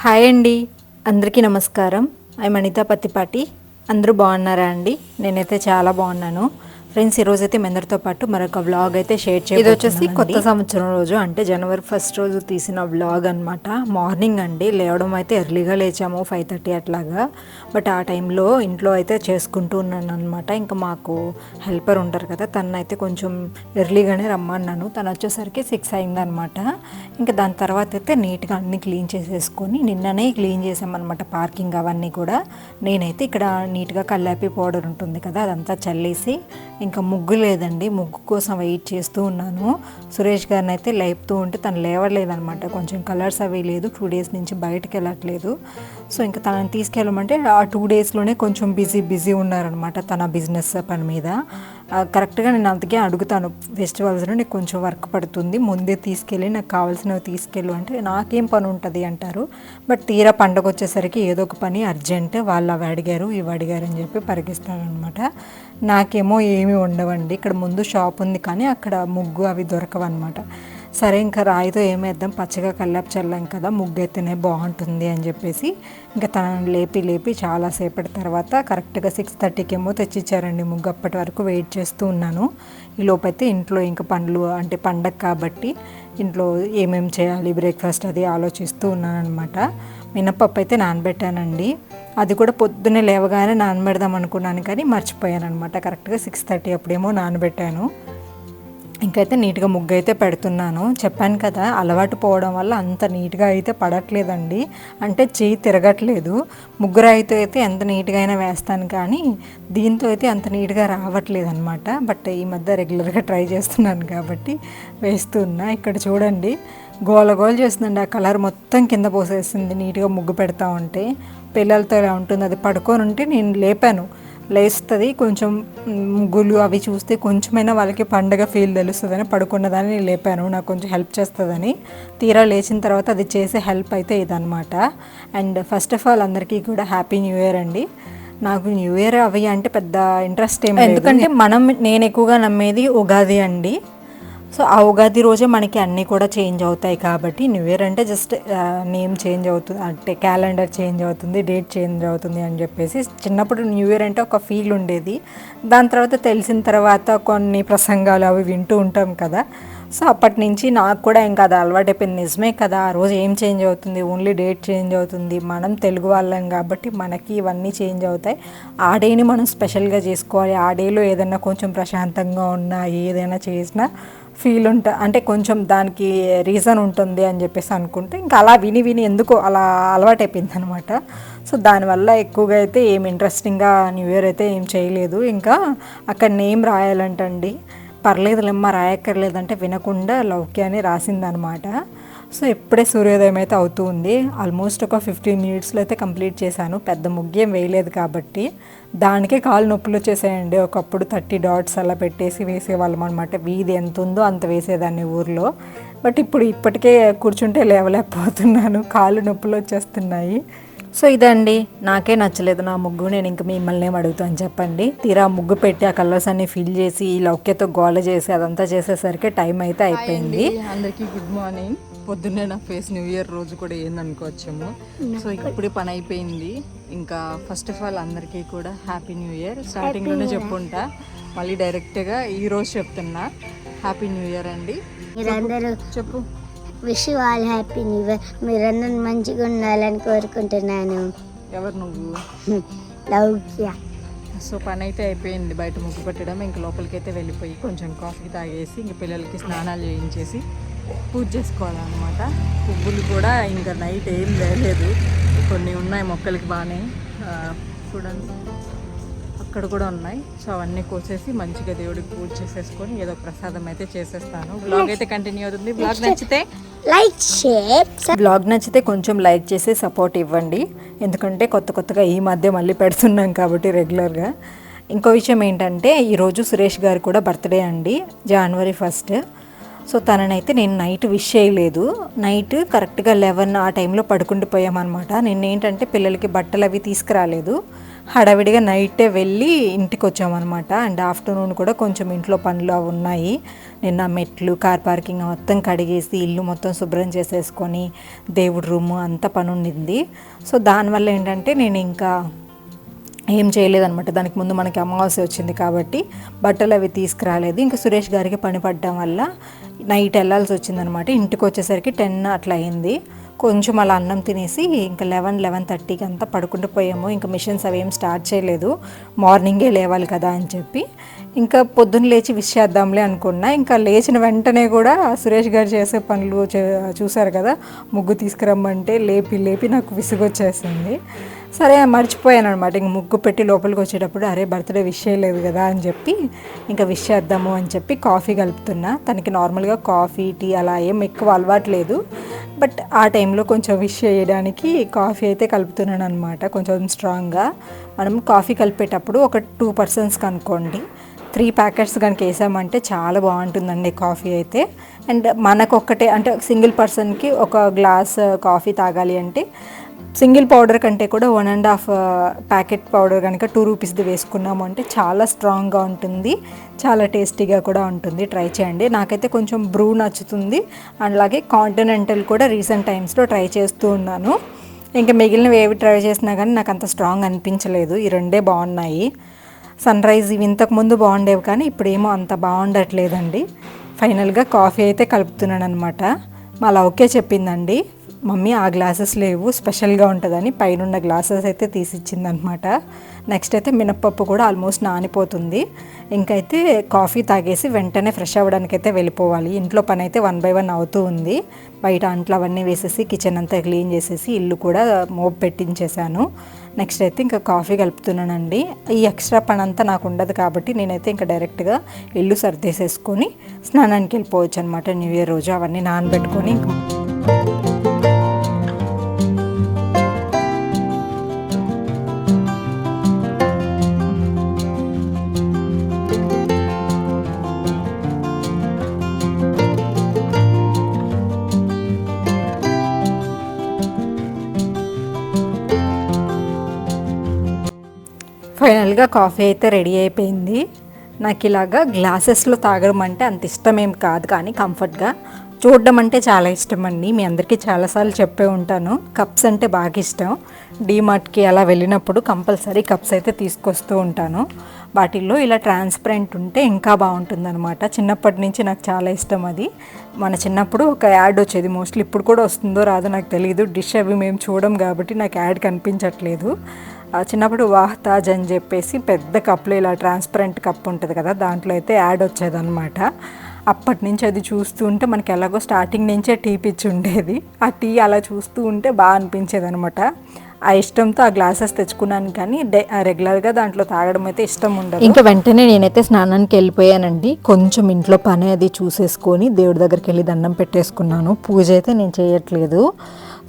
Hi అండి. అందరికీ నమస్కారం. ఐ అనిత పత్తిపాటి. అందరూ బాగున్నారా అండి? నేనైతే చాలా బాగున్నాను. ఫ్రెండ్స్ ఈరోజు అయితే మీ అందరితో పాటు మరొక వ్లాగ్ అయితే షేర్ చేయ ఇది వచ్చేసి కొత్త సంవత్సరం రోజు అంటే జనవరి ఫస్ట్ రోజు తీసిన వ్లాగ్ అనమాట మార్నింగ్ అండి లేవడం అయితే ఎర్లీగా లేచాము ఫైవ్ థర్టీ అట్లాగా. బట్ ఆ టైంలో ఇంట్లో అయితే చేసుకుంటూ ఉన్నాను అనమాట ఇంకా మాకు హెల్పర్ ఉంటారు కదా తను అయితే కొంచెం ఎర్లీగానే రమ్మన్నాను. తను వచ్చేసరికి సిక్స్ అయిందనమాట ఇంకా దాని తర్వాత అయితే నీట్గా అన్ని క్లీన్ చేసేసుకొని నిన్ననే క్లీన్ చేసామన్నమాట పార్కింగ్ అవన్నీ కూడా. నేనైతే ఇక్కడ నీట్గా కల్లాపి పౌడర్ ఉంటుంది కదా అదంతా చల్లేసి ఇంకా ముగ్గు లేదండి. ముగ్గు కోసం వెయిట్ చేస్తూ ఉన్నాను. సురేష్ గారిని అయితే లేపుతూ ఉంటే తను లేవలేదనమాట కొంచెం కలర్స్ అవి లేదు. టూ డేస్ నుంచి బయటకు వెళ్ళట్లేదు. సో ఇంకా తనని తీసుకెళ్ళమంటే ఆ టూ డేస్లోనే కొంచెం బిజీ బిజీ ఉన్నారనమాట తన బిజినెస్ పని మీద. కరెక్ట్గా నేను అందుకే అడుగుతాను ఫెస్టివల్స్లో నీకు కొంచెం వర్క్ పడుతుంది ముందే తీసుకెళ్ళి నాకు కావాల్సినవి తీసుకెళ్ళు అంటే నాకేం పని ఉంటుంది అంటారు. బట్ తీరా పండగ వచ్చేసరికి ఏదో ఒక పని అర్జెంట్ వాళ్ళు అవి అడిగారు ఇవి అడిగారు అని చెప్పి పరిగిస్తారనమాట నాకేమో ఏమీ ఉండవండి ఇక్కడ ముందు షాప్ ఉంది కానీ అక్కడ ముగ్గు అవి దొరకవన్నమాట. సరే ఇంకా రాయితో ఏమేద్దాం? పచ్చగా కల్లాపు చల్లాం కదా ముగ్గు అయితేనే బాగుంటుంది అని చెప్పేసి ఇంకా తనని లేపి లేపి చాలాసేపటి తర్వాత కరెక్ట్గా సిక్స్ థర్టీకి ఏమో తెచ్చిచ్చారండి ముగ్గు. అప్పటి వరకు వెయిట్ చేస్తూ ఉన్నాను. ఈ లోపైతే ఇంట్లో ఇంకా పండ్లు అంటే పండగ కాబట్టి ఇంట్లో ఏమేమి చేయాలి బ్రేక్ఫాస్ట్ అది ఆలోచిస్తూ ఉన్నాను అనమాట మినపప్పు అయితే నానబెట్టానండి. అది కూడా పొద్దున్నే లేవగానే నానబెడదాం అనుకున్నాను కానీ మర్చిపోయాను అనమాట కరెక్ట్గా సిక్స్ థర్టీ అప్పుడేమో నానబెట్టాను. ఇంకైతే నీట్గా ముగ్గు అయితే పెడుతున్నాను. చెప్పాను కదా అలవాటు పోవడం వల్ల అంత నీట్గా అయితే పడట్లేదండి. అంటే చేయి తిరగట్లేదు. ముగ్గురు అయితే అయితే ఎంత నీట్గా అయినా వేస్తాను కానీ దీంతో అయితే అంత నీట్గా రావట్లేదు అనమాట బట్ ఈ మధ్య రెగ్యులర్గా ట్రై చేస్తున్నాను కాబట్టి వేస్తున్నా. ఇక్కడ చూడండి గోల గోల చేస్తుందండి. ఆ కలర్ మొత్తం కింద పోసేసింది. నీట్గా ముగ్గు పెడతా ఉంటే పిల్లలతో ఇలా ఉంటుంది అది పడుకొని ఉంటే నేను లేపాను. లేస్తుంది కొంచెం ముగ్గులు అవి చూస్తే కొంచెమైనా వాళ్ళకి పండగ ఫీల్ తెలుస్తుందని పడుకున్నదాన్ని నేను లేపాను. నాకు కొంచెం హెల్ప్ చేస్తుందని. తీరా లేచిన తర్వాత అది చేసే హెల్ప్ అయితే ఇదనమాట అండ్ ఫస్ట్ ఆఫ్ ఆల్ అందరికీ కూడా హ్యాపీ న్యూ ఇయర్ అండి. నాకు న్యూ ఇయర్ అవి అంటే పెద్ద ఇంట్రెస్ట్ ఏం ఎందుకంటే మనం నేను ఎక్కువగా నమ్మేది ఉగాది అండి. సో ఆ ఉగాది రోజే మనకి అన్నీ కూడా చేంజ్ అవుతాయి కాబట్టి న్యూ ఇయర్ అంటే జస్ట్ నేమ్ చేంజ్ అవుతుంది అంటే క్యాలెండర్ చేంజ్ అవుతుంది డేట్ చేంజ్ అవుతుంది అని చెప్పేసి చిన్నప్పుడు న్యూ ఇయర్ అంటే ఒక ఫీల్ ఉండేది. దాని తర్వాత తెలిసిన తర్వాత కొన్ని ప్రసంగాలు అవి వింటూ ఉంటాం కదా. సో అప్పటి నుంచి నాకు కూడా ఇంకా అది అలవాటైపోయింది. నిజమే కదా ఆ రోజు ఏం చేంజ్ అవుతుంది? ఓన్లీ డేట్ చేంజ్ అవుతుంది. మనం తెలుగు వాళ్ళం కాబట్టి మనకి ఇవన్నీ చేంజ్ అవుతాయి. ఆ డేని మనం స్పెషల్గా చేసుకోవాలి. ఆ డేలో ఏదైనా కొంచెం ప్రశాంతంగా ఉన్నా ఏదైనా చేసినా ఫీల్ ఉంటా అంటే కొంచెం దానికి రీజన్ ఉంటుంది అని చెప్పేసి అనుకుంటే ఇంకా అలా విని విని ఎందుకో అలా అలవాటైపోయింది అనమాట సో దానివల్ల ఎక్కువగా అయితే ఏం ఇంట్రెస్టింగ్గా న్యూ ఇయర్ అయితే ఏం చేయలేదు. ఇంకా అక్కడ నేమ్ రాయాలంటండి. పర్లేదులేమ్మా రాయక్కర్లేదంటే వినకుండా లౌక్య అని రాసిందనమాట. సో ఇప్పుడే సూర్యోదయం అయితే అవుతూ ఉంది. ఆల్మోస్ట్ ఒక ఫిఫ్టీన్ మినిట్స్లో అయితే కంప్లీట్ చేశాను. పెద్ద ముగ్గేం వేయలేదు కాబట్టి. దానికే కాలు నొప్పులు వచ్చేసాయండి. ఒకప్పుడు థర్టీ డాట్స్ అలా పెట్టేసి వేసేవాళ్ళం అనమాట వీధి ఎంత ఉందో అంత వేసేదాన్ని ఊర్లో. బట్ ఇప్పుడు ఇప్పటికే కూర్చుంటే లేవలేకపోతున్నాను. కాలు నొప్పులు వచ్చేస్తున్నాయి. సో ఇదండి. నాకే నచ్చలేదు నా ముగ్గు. నేను ఇంక మిమ్మల్ని ఏం అడుగుతాను చెప్పండి. తీరా ముగ్గు పెట్టి ఆ కలర్స్ అన్ని ఫిల్ చేసి ఈ లౌక్యతో గోల చేసి అదంతా చేసేసరికి టైం అయితే అయిపోయింది. అందరికీ గుడ్ మార్నింగ్. పొద్దున్నే నా ఫేస్ న్యూ ఇయర్ రోజు కూడా ఏందనుకోవచ్చేమో. సో ఇప్పుడు పని అయిపోయింది. ఇంకా ఫస్ట్ ఆఫ్ ఆల్ అందరికీ కూడా హ్యాపీ న్యూ ఇయర్ స్టార్టింగ్లోనే చెప్పుంటా మళ్ళీ డైరెక్ట్గా ఈ రోజు చెప్తున్నా. హ్యాపీ న్యూ ఇయర్ అండి. మీరందరూ చెప్పు wish all happy new year మీరందరూ మంచిగా ఉండాలని కోరుకుంటున్నాను. ఎవరు నువ్వు? లౌక్య. సో పని అయితే అయిపోయింది. బయట ముగ్గు పెట్టడం ఇంక లోపలికి అయితే వెళ్ళిపోయి కొంచెం కాఫీ తాగేసి ఇంక పిల్లలకి స్నానాలు చేయించేసి పూజ చేసుకోవాలన్నమాట. పువ్వులు కూడా ఇంకా నైట్ ఏం లేదు కొన్ని ఉన్నాయి మొక్కలకి బాగానే చూడండి. అక్కడ కూడా ఉన్నాయి. సో అవన్నీ కోసేసి మంచిగా దేవుడికి పూజ చేసేసుకొని ఏదో ప్రసాదం అయితే చేసేస్తాను. బ్లాగ్ అయితే కంటిన్యూ అవుతుంది. బ్లాగ్ నచ్చితే లైక్ షేర్ బ్లాగ్ నచ్చితే కొంచెం లైక్ చేసి సపోర్ట్ ఇవ్వండి. ఎందుకంటే కొత్త కొత్తగా ఈ మధ్య మళ్ళీ పెడుతున్నాం కాబట్టి రెగ్యులర్గా ఇంకో విషయం ఏంటంటే ఈరోజు సురేష్ గారు కూడా బర్త్డే అండి. జనవరి ఫస్ట్ సో తననైతే నేను నైట్ విష్ చేయలేదు. నైట్ కరెక్ట్గా లెవెన్ ఆ టైంలో పడుకుండిపోయామన్నమాట నేను ఏంటంటే పిల్లలకి బట్టలు అవి తీసుకురాలేదు. హడావిడిగా నైటే వెళ్ళి ఇంటికి వచ్చామన్నమాట అండ్ ఆఫ్టర్నూన్ కూడా కొంచెం ఇంట్లో పనులు అవి ఉన్నాయి. నిన్న మెట్లు కార్ పార్కింగ్ మొత్తం కడిగేసి ఇల్లు మొత్తం శుభ్రం చేసేసుకొని దేవుడి రూము అంతా పని ఉండింది సో దానివల్ల ఏంటంటే నేను ఇంకా ఏం చేయలేదనమాట దానికి ముందు మనకి అమావాస్య వచ్చింది కాబట్టి బట్టలు అవి తీసుకురాలేదు. ఇంకా సురేష్ గారికి పని పడడం వల్ల నైట్ వెళ్ళాల్సి వచ్చిందనమాట ఇంటికి వచ్చేసరికి టెన్ అట్లా అయింది. కొంచెం అలా అన్నం తినేసి ఇంకా లెవెన్ లెవెన్ థర్టీకి అంతా పడుకుంటూ పోయాము. ఇంకా మిషన్స్ అవి ఏం స్టార్ట్ చేయలేదు. మార్నింగే లేవాలి కదా అని చెప్పి ఇంకా పొద్దున్న లేచి విష్ చేద్దాంలే అనుకున్నా. ఇంకా లేచిన వెంటనే కూడా సురేష్ గారు చేసే పనులు చే- చూసారు కదా ముగ్గు తీసుకురమ్మంటే లేపి లేపి నాకు విసుగొచ్చేసింది. సరే మర్చిపోయాను అనమాట ఇంక ముగ్గు పెట్టి లోపలికి వచ్చేటప్పుడు అరే బర్త్డే విష్ చేయలేదు కదా అని చెప్పి ఇంకా విష్ చేద్దాము అని చెప్పి కాఫీ కలుపుతున్నా. తనకి నార్మల్గా కాఫీ టీ అలా ఏం ఎక్కువ అలవాటు లేదు. బట్ ఆ టైంలో కొంచెం విష్ చేయడానికి కాఫీ అయితే కలుపుతున్నాను అనమాట కొంచెం స్ట్రాంగ్గా. మనం కాఫీ కలిపేటప్పుడు ఒక టూ పర్సన్స్కి అనుకోండి త్రీ ప్యాకెట్స్ కనుక వేసామంటే చాలా బాగుంటుందండి కాఫీ అయితే. అండ్ మనకొక్కటే అంటే సింగిల్ పర్సన్కి ఒక గ్లాస్ కాఫీ తాగాలి అంటే సింగిల్ పౌడర్ కంటే కూడా one and half packet powder కనుక టూ రూపీస్ది వేసుకున్నాము అంటే చాలా స్ట్రాంగ్గా ఉంటుంది. చాలా టేస్టీగా కూడా ఉంటుంది. ట్రై చేయండి. నాకైతే కొంచెం బ్రూ నచ్చుతుంది. అలాగే కాంటినెంటల్ కూడా రీసెంట్ టైమ్స్లో ట్రై చేస్తూ ఉన్నాను. ఇంకా మిగిలినవి ఏవి ట్రై చేసినా కానీ నాకు అంత స్ట్రాంగ్ అనిపించలేదు. ఈ రెండే బాగున్నాయి. సన్ రైజ్ ఇవి ఇంతకుముందు బాగుండేవి కానీ ఇప్పుడేమో అంత బాగుండట్లేదండి. ఫైనల్గా కాఫీ అయితే కలుపుతున్నాను అనమాట మళ్ళీ ఓకే చెప్పిందండి మమ్మీ ఆ గ్లాసెస్ లేవు. స్పెషల్గా ఉంటుందని పైనున్న గ్లాసెస్ అయితే తీసిచ్చిందనమాట. నెక్స్ట్ అయితే మినప్పప్పు కూడా ఆల్మోస్ట్ నానిపోతుంది. ఇంకైతే కాఫీ తాగేసి వెంటనే ఫ్రెష్ అవ్వడానికి అయితే వెళ్ళిపోవాలి. ఇంట్లో పని అయితే వన్ బై వన్ అవుతూ ఉంది. బయట అంట్లు అవన్నీ వేసేసి కిచెన్ అంతా క్లీన్ చేసేసి ఇల్లు కూడా మోప్ పెట్టించేసాను నెక్స్ట్ అయితే ఇంకా కాఫీ కలుపుతున్నానండి. ఈ ఎక్స్ట్రా పని అంతా నాకు ఉండదు కాబట్టి నేనైతే ఇంకా డైరెక్ట్గా ఇల్లు సర్దేసేసుకొని స్నానానికి వెళ్ళిపోవచ్చు అనమాట న్యూ ఇయర్ రోజు అవన్నీ నానబెట్టుకొని ఇంకా ఫైనల్గా కాఫీ అయితే రెడీ అయిపోయింది. నాకు ఇలాగా గ్లాసెస్లో తాగడం అంటే అంత ఇష్టం ఏం కాదు కానీ కంఫర్ట్గా. చూడడం అంటే చాలా ఇష్టం అండి. మీ అందరికీ చాలాసార్లు చెప్పే ఉంటాను. కప్స్ అంటే బాగా ఇష్టం. డీమార్ట్కి అలా వెళ్ళినప్పుడు కంపల్సరీ కప్స్ అయితే తీసుకొస్తూ ఉంటాను. వాటిల్లో ఇలా ట్రాన్స్పరెంట్ ఉంటే ఇంకా బాగుంటుందన్నమాట. చిన్నప్పటి నుంచి నాకు చాలా ఇష్టం అది. మన చిన్నప్పుడు ఒక యాడ్ వచ్చేది. మోస్ట్లీ ఇప్పుడు కూడా వస్తుందో రాదో నాకు తెలియదు డిష్ అవి మేము చూడం కాబట్టి నాకు యాడ్ కనిపించట్లేదు. చిన్నప్పుడు వాహ్ తాజ్ అని చెప్పేసి పెద్ద కప్లో ఇలా ట్రాన్స్పరెంట్ కప్ ఉంటుంది కదా దాంట్లో అయితే యాడ్ వచ్చేదన్నమాట. అప్పటి నుంచి అది చూస్తూ ఉంటే మనకి ఎలాగో స్టార్టింగ్ నుంచే టీ పిచ్చి ఉండేది. ఆ టీ అలా చూస్తూ ఉంటే బాగా అనిపించేది అనమాట ఆ ఇష్టంతో ఆ గ్లాసెస్ తెచ్చుకున్నాను కానీ డే రెగ్యులర్గా దాంట్లో తాగడం అయితే ఇష్టం ఉండదు. ఇంకా వెంటనే నేనైతే స్నానానికి వెళ్ళిపోయానండి. కొంచెం ఇంట్లో పని అది చూసేసుకొని దేవుడి దగ్గరికి వెళ్ళి దండం పెట్టేసుకున్నాను. పూజ అయితే నేను చేయట్లేదు.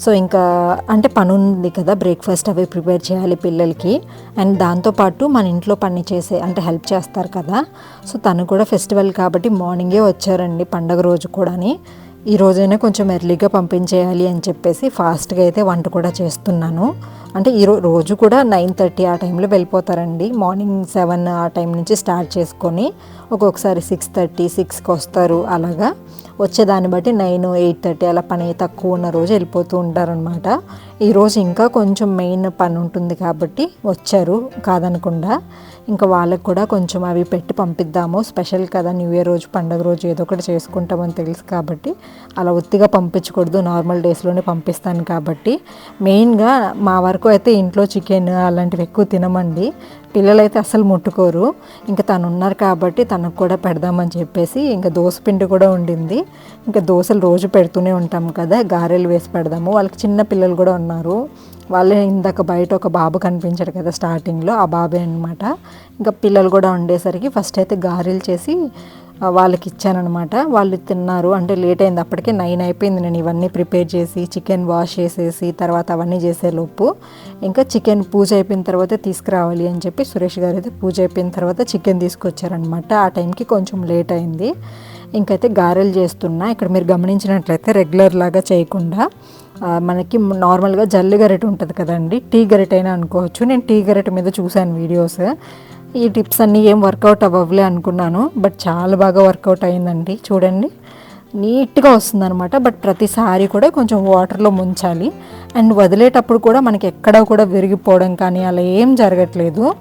సో ఇంకా అంటే పని ఉంది కదా బ్రేక్ఫాస్ట్ అవి ప్రిపేర్ చేయాలి పిల్లలకి. అండ్ దాంతోపాటు మన ఇంట్లో పని చేసే అంటే హెల్ప్ చేస్తారు కదా. సో తను కూడా ఫెస్టివల్ కాబట్టి మార్నింగే వచ్చారండి పండగ రోజు కూడాని. ఈ రోజైనా కొంచెం ఎర్లీగా పంపించేయాలి అని చెప్పేసి ఫాస్ట్గా అయితే వంట కూడా చేస్తున్నాను. అంటే ఈ రోజు కూడా నైన్ థర్టీ ఆ టైంలో వెళ్ళిపోతారండి. మార్నింగ్ సెవెన్ ఆ టైం నుంచి స్టార్ట్ చేసుకొని ఒక్కొక్కసారి సిక్స్ థర్టీ సిక్స్కి వస్తారు అలాగా. వచ్చేదాన్ని బట్టి నైన్ ఎయిట్ థర్టీ అలా పని తక్కువ ఉన్న రోజు వెళ్ళిపోతూ ఉంటారనమాట ఈరోజు ఇంకా కొంచెం మెయిన్ పని ఉంటుంది కాబట్టి వచ్చారు కాదనకుండా. ఇంకా వాళ్ళకి కూడా కొంచెం అవి పెట్టి పంపిద్దాము. స్పెషల్ కదా న్యూ ఇయర్ రోజు పండగ రోజు ఏదో ఒకటి చేసుకుంటామని తెలుసు కాబట్టి అలా ఒత్తిగా పంపించకూడదు. నార్మల్ డేస్లోనే పంపిస్తాను కాబట్టి. మెయిన్గా మా వరకు అయితే ఇంట్లో చికెన్ అలాంటివి ఎక్కువ తినమండి. పిల్లలైతే అసలు ముట్టుకోరు. ఇంకా తను ఉన్నారు కాబట్టి తనకు కూడా పెడదామని చెప్పేసి ఇంకా దోశ పిండి కూడా ఉండింది. ఇంకా దోశలు రోజు పెడుతూనే ఉంటాం కదా గారెలు వేసి పెడదాము. వాళ్ళకి చిన్న పిల్లలు కూడా ఉన్నారు. వాళ్ళే ఇందాక బయట ఒక బాబు కనిపించాడు కదా స్టార్టింగ్లో ఆ బాబే అనమాట ఇంకా పిల్లలు కూడా ఉండేసరికి ఫస్ట్ అయితే గారెలు చేసి వాళ్ళకి ఇచ్చానమాట వాళ్ళు తిన్నారు. అంటే లేట్ అయింది. అప్పటికే నైన్ అయిపోయింది. నేను ఇవన్నీ ప్రిపేర్ చేసి చికెన్ వాష్ చేసేసి తర్వాత అవన్నీ చేసేలోపు ఇంకా చికెన్ పూజ అయిపోయిన తర్వాత తీసుకురావాలి అని చెప్పి సురేష్ గారు అయితే పూజ అయిపోయిన తర్వాత చికెన్ తీసుకొచ్చారనమాట ఆ టైంకి కొంచెం లేట్ అయింది. ఇంకైతే గారెలు చేస్తున్నా. ఇక్కడ మీరు గమనించినట్లయితే రెగ్యులర్ లాగా చేయకుండా మనకి నార్మల్గా జల్లి గరిటె ఉంటుంది కదండి. టీ గరిటె అయినా అనుకోవచ్చు. నేను టీ గరిట మీద చూశాను వీడియోస్. ఈ టిప్స్ అన్నీ ఏం వర్కౌట్ అవ్వలే అనుకున్నాను బట్ చాలా బాగా వర్కౌట్ అయిందండి. చూడండి. నీట్గా వస్తుంది అనమాట బట్ ప్రతిసారి కూడా కొంచెం వాటర్లో ముంచాలి. అండ్ వదిలేటప్పుడు కూడా మనకి ఎక్కడ కూడా విరిగిపోవడం కానీ అలా ఏం జరగట్లేదు.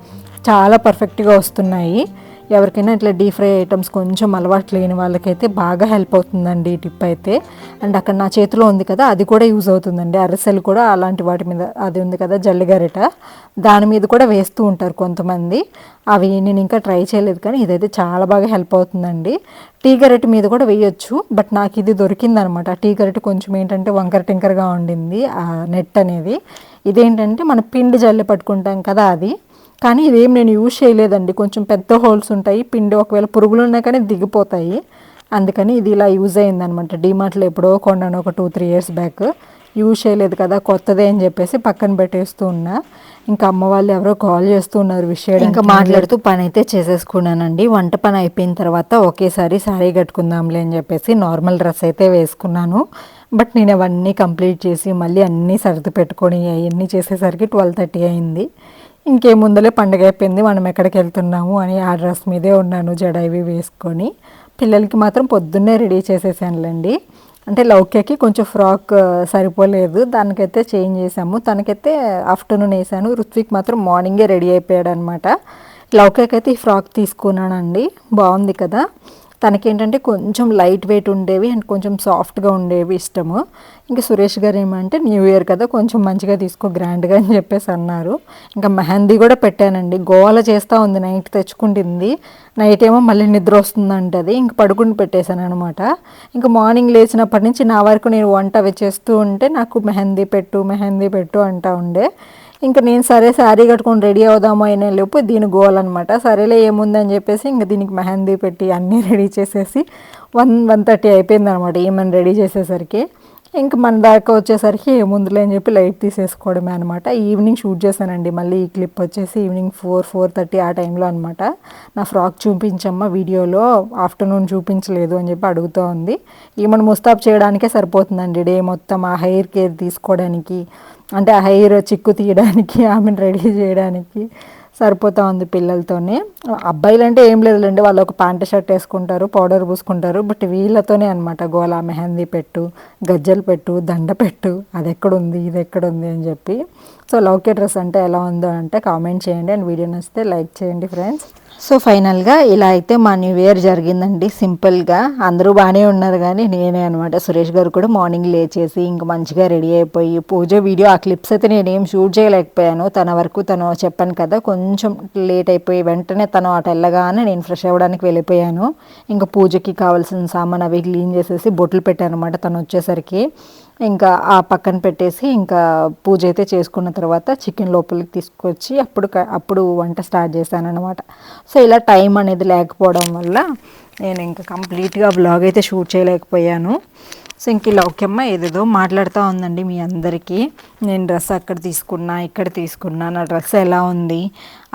చాలా పర్ఫెక్ట్గా వస్తున్నాయి. ఎవరికైనా ఇట్లా డీప్ ఫ్రై ఐటమ్స్ కొంచెం అలవాటు లేని వాళ్ళకైతే బాగా హెల్ప్ అవుతుందండి ఈ టిప్ అయితే. అండ్ అక్కడ నా చేతిలో ఉంది కదా అది కూడా యూజ్ అవుతుందండి. అరిసెలు కూడా అలాంటి వాటి మీద అది ఉంది కదా జల్లిగరిట. దాని మీద కూడా వేస్తూ ఉంటారు కొంతమంది. అవి నేను ఇంకా ట్రై చేయలేదు కానీ ఇదైతే చాలా బాగా హెల్ప్ అవుతుందండి. టీ గరెట్ మీద కూడా వేయొచ్చు బట్ నాకు ఇది దొరికిందనమాట. టీ గరెట్ కొంచెం ఏంటంటే వంకర టింకరగా ఉండింది ఆ నెట్ అనేది. ఇదేంటంటే మన పిండి జల్లి పట్టుకుంటాం కదా అది. కానీ ఇదేం నేను యూజ్ చేయలేదండి. కొంచెం పెద్ద హోల్స్ ఉంటాయి. పిండి ఒకవేళ పురుగులు ఉన్నా కానీ దిగిపోతాయి. అందుకని ఇది ఇలా యూజ్ అయిందనమాట డిమార్ట్లో ఎప్పుడో కొన్నాను ఒక two three years back use చేయలేదు కదా కొత్తదే అని చెప్పేసి పక్కన పెట్టేస్తూ ఉన్నా. ఇంకా అమ్మ వాళ్ళు ఎవరో కాల్ చేస్తూ ఉన్నారు విషయం ఇంకా మాట్లాడుతూ పని అయితే చేసేసుకున్నానండి. వంట పని అయిపోయిన తర్వాత ఒకేసారి శారీ కట్టుకుందాంలే అని చెప్పేసి నార్మల్ డ్రెస్ అయితే వేసుకున్నాను. బట్ నేను అవన్నీ కంప్లీట్ చేసి మళ్ళీ అన్నీ సర్ది పెట్టుకొని అవన్నీ చేసేసరికి ట్వెల్వ్ థర్టీ అయింది. ఇంకేముందలే పండగ అయిపోయింది మనం ఎక్కడికి వెళ్తున్నాము అని ఆ డ్రెస్ మీదే ఉన్నాను జడ ఇవి వేసుకొని. పిల్లలకి మాత్రం పొద్దున్నే రెడీ చేసేసానులేండి. అంటే లౌక్యకి కొంచెం ఫ్రాక్ సరిపోలేదు. దానికైతే చేంజ్ చేసాము తనకైతే ఆఫ్టర్నూన్ వేసాను. రుత్విక్ మాత్రం మార్నింగే రెడీ అయిపోయాడు అనమాట లౌక్యకి అయితే ఈ ఫ్రాక్ తీసుకున్నానండి. బాగుంది కదా. తనకేంటంటే కొంచెం లైట్ వెయిట్ ఉండేవి అండ్ కొంచెం సాఫ్ట్గా ఉండేవి ఇష్టము. ఇంకా సురేష్ గారు ఏమంటే న్యూ ఇయర్ కదా కొంచెం మంచిగా తీసుకో గ్రాండ్గా అని చెప్పేసి అన్నారు. ఇంకా మెహందీ కూడా పెట్టానండి. గోవాల చేస్తూ ఉంది నైట్ తెచ్చుకుంటుంది. నైట్ ఏమో మళ్ళీ నిద్ర వస్తుందంటది. ఇంక పడుకుని పెట్టేశాను అనమాట ఇంకా మార్నింగ్ లేచినప్పటి నుంచి నా వరకు నేను వంట అవి చేస్తూ ఉంటే నాకు మెహందీ పెట్టు మెహందీ పెట్టు అంటా ఉండే. ఇంకా నేను సరే శారీ కట్టుకొని రెడీ అవుదాము అని లోపు దీని గోల్ అనమాట సరేలే ఏముందని చెప్పేసి ఇంకా దీనికి మెహందీ పెట్టి అన్నీ రెడీ చేసేసి వన్ వన్ థర్టీ అయిపోయింది అనమాట ఏమని రెడీ చేసేసరికి. ఇంక మన దాకా వచ్చేసరికి ఏముందులే అని చెప్పి లైట్ తీసేసుకోవడమే అనమాట ఈవినింగ్ షూట్ చేశానండి మళ్ళీ ఈ క్లిప్ వచ్చేసి ఈవినింగ్ ఫోర్ ఫోర్ థర్టీ ఆ టైంలో అనమాట నా ఫ్రాక్ చూపించమ్మా వీడియోలో ఆఫ్టర్నూన్ చూపించలేదు అని చెప్పి అడుగుతూ ఉంది. ఈమెను ముస్తాబ్ చేయడానికే సరిపోతుందండి డే మొత్తం ఆ హెయిర్ కేర్ తీసుకోవడానికి. అంటే ఆ హెయిర్ చిక్కు తీయడానికి ఆమెను రెడీ చేయడానికి సరిపోతా ఉంది పిల్లలతోనే. అబ్బాయిలు అంటే ఏం లేదులేండి వాళ్ళు ఒక ప్యాంట్ షర్ట్ వేసుకుంటారు పౌడర్ పూసుకుంటారు బట్ వీళ్ళతోనే అనమాట గోలా మెహందీ పెట్టు గజ్జలు పెట్టు దండ పెట్టు అది ఎక్కడుంది ఇది ఎక్కడుంది అని చెప్పి. సో లౌకే డ్రెస్ అంటే ఎలా ఉందో అంటే కామెంట్ చేయండి అండ్ వీడియో నచ్చితే లైక్ చేయండి ఫ్రెండ్స్. సో ఫైనల్గా ఇలా అయితే మా న్యూ ఇయర్ జరిగిందండి. సింపుల్గా అందరూ బాగానే ఉన్నారు కానీ నేనే అనమాట. సురేష్ గారు కూడా మార్నింగ్ లేచేసి ఇంక మంచిగా రెడీ అయిపోయి పూజ వీడియో ఆ క్లిప్స్ అయితే నేనేం షూట్ చేయలేకపోయాను. తన వరకు తను చెప్పాను కదా కొంచెం లేట్ అయిపోయి వెంటనే తను అటు వెళ్ళగానే నేను ఫ్రెష్ అవ్వడానికి వెళ్ళిపోయాను. ఇంకా పూజకి కావాల్సిన సామాన్ అవి క్లీన్ చేసేసి బొట్లు పెట్టాను అనమాట తను వచ్చేసరికి. ఇంకా ఆ పక్కన పెట్టేసి ఇంకా పూజ అయితే చేసుకున్న తర్వాత చికెన్ లోపలికి తీసుకొచ్చి అప్పుడు అప్పుడు వంట స్టార్ట్ చేశాను అనమాట సో ఇలా టైం అనేది లేకపోవడం వల్ల నేను ఇంకా కంప్లీట్గా బ్లాగ్ అయితే షూట్ చేయలేకపోయాను. సో ఇంక ఇలా ఏదేదో మాట్లాడుతూ ఉందండి మీ అందరికీ. నేను డ్రెస్ అక్కడ తీసుకున్నా ఇక్కడ తీసుకున్నా నా డ్రెస్ ఎలా ఉంది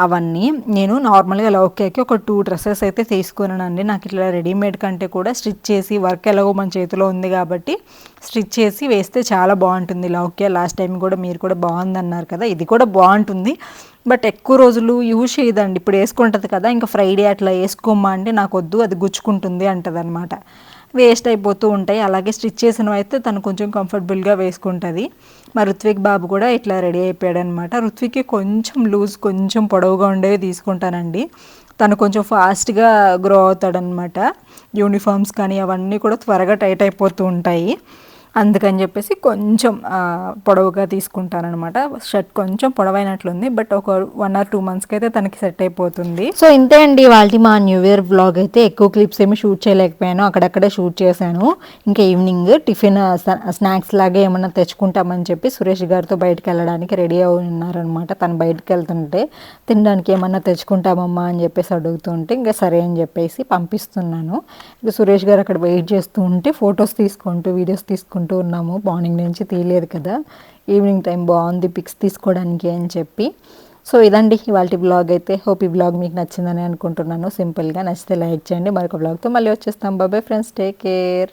అవన్నీ. నేను నార్మల్గా లౌక్యకి ఒక టూ డ్రెస్సెస్ అయితే తీసుకున్నానండి. నాకు ఇట్లా రెడీమేడ్ కంటే కూడా స్టిచ్ చేసి వర్క్ ఎలాగో మన చేతిలో ఉంది కాబట్టి స్టిచ్ చేసి వేస్తే చాలా బాగుంటుంది లౌక్య లాస్ట్ టైం కూడా మీరు కూడా బాగుంది అన్నారు కదా ఇది కూడా బాగుంటుంది. బట్ ఎక్కువ రోజులు యూజ్ చేయదండి. ఇప్పుడు వేసుకుంటుంది కదా ఇంకా ఫ్రైడే అట్లా వేసుకోమ్మా అంటే నాకు వద్దు అది గుచ్చుకుంటుంది అంటదనమాట వేస్ట్ అయిపోతూ ఉంటాయి. అలాగే స్టిచ్ చేసినవి అయితే తను కొంచెం కంఫర్టబుల్గా వేసుకుంటుంది. మా రుత్విక్ బాబు కూడా ఇట్లా రెడీ అయిపోయాడు అనమాట రుత్విక్కి కొంచెం లూజ్ కొంచెం పొడవుగా ఉండేవి తీసుకుంటానండి. తను కొంచెం ఫాస్ట్గా గ్రో అవుతాడనమాట యూనిఫామ్స్ కానీ అవన్నీ కూడా త్వరగా టైట్ అయిపోతూ ఉంటాయి. అందుకని చెప్పేసి కొంచెం పొడవుగా తీసుకుంటానమాట షర్ట్ కొంచెం పొడవైనట్లుంది బట్ ఒక వన్ ఆర్ టూ మంత్స్కి అయితే తనకి సెట్ అయిపోతుంది. సో ఇంతే అండి వాళ్ళకి మా న్యూ ఇయర్ బ్లాగ్ అయితే. ఎక్కువ క్లిప్స్ ఏమి షూట్ చేయలేకపోయాను అక్కడక్కడే షూట్ చేశాను. ఇంకా ఈవినింగ్ టిఫిన్ స్నాక్స్ లాగా ఏమన్నా తెచ్చుకుంటామని చెప్పి సురేష్ గారితో బయటకు వెళ్ళడానికి రెడీ అయి ఉన్నారనమాట తను బయటకు వెళ్తుంటే తినడానికి ఏమన్నా తెచ్చుకుంటామమ్మా అని చెప్పేసి అడుగుతుంటే ఇంకా సరే అని చెప్పేసి పంపిస్తున్నాను. ఇంకా సురేష్ గారు అక్కడ వెయిట్ చేస్తూ ఉంటే ఫొటోస్ తీసుకుంటూ వీడియోస్ తీసుకుంటూ ఉన్నాము. మార్నింగ్ నుంచి తీయలేదు కదా. ఈవినింగ్ టైం బాగుంది పిక్స్ తీసుకోవడానికి అని చెప్పి. సో ఇదండి ఇవాళ బ్లాగ్ అయితే. హోప్ ఈ బ్లాగ్ మీకు నచ్చిందని అనుకుంటున్నాను. సింపుల్గా నచ్చితే లైక్ చేయండి. మరొక బ్లాగ్తో మళ్ళీ వచ్చేస్తాం. బాబాయ్ ఫ్రెండ్స్ టేక్ కేర్